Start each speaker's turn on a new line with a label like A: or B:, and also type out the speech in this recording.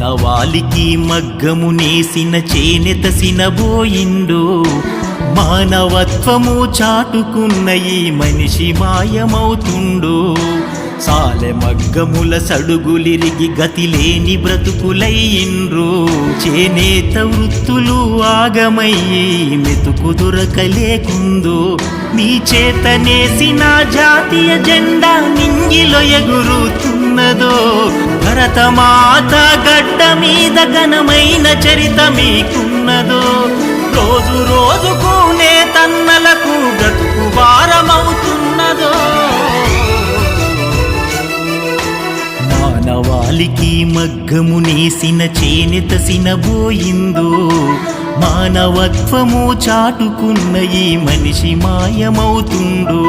A: మానవాళికి మగ్గము నేసిన చేనెత సినబోయిండు మానవత్వము చాటుకున్న ఈ మనిషి మాయమవుతుండు. సాలె మగ్గముల సడుగులిరిగి గతిలేని బ్రతుకులయ్యిండ్రు. చేనేత వృత్తులు ఆగమయ్యి మెతుకు దొరకలేకుందు మీ చేతనేసిన జాతీయ జెండా నింగిలో ఎగురుతున్నదో. భరతమాత మీద ఘనమైన చరిత మీకున్నదో రోజు రోజుకు తన్నలకు బ్రతుకు భారమవుతున్నదో. మానవాళికి మగ్గము నేసిన చేనెత సినబోయిందో మానవత్వము చాటుకున్న ఈ మనిషి మాయమవుతుందో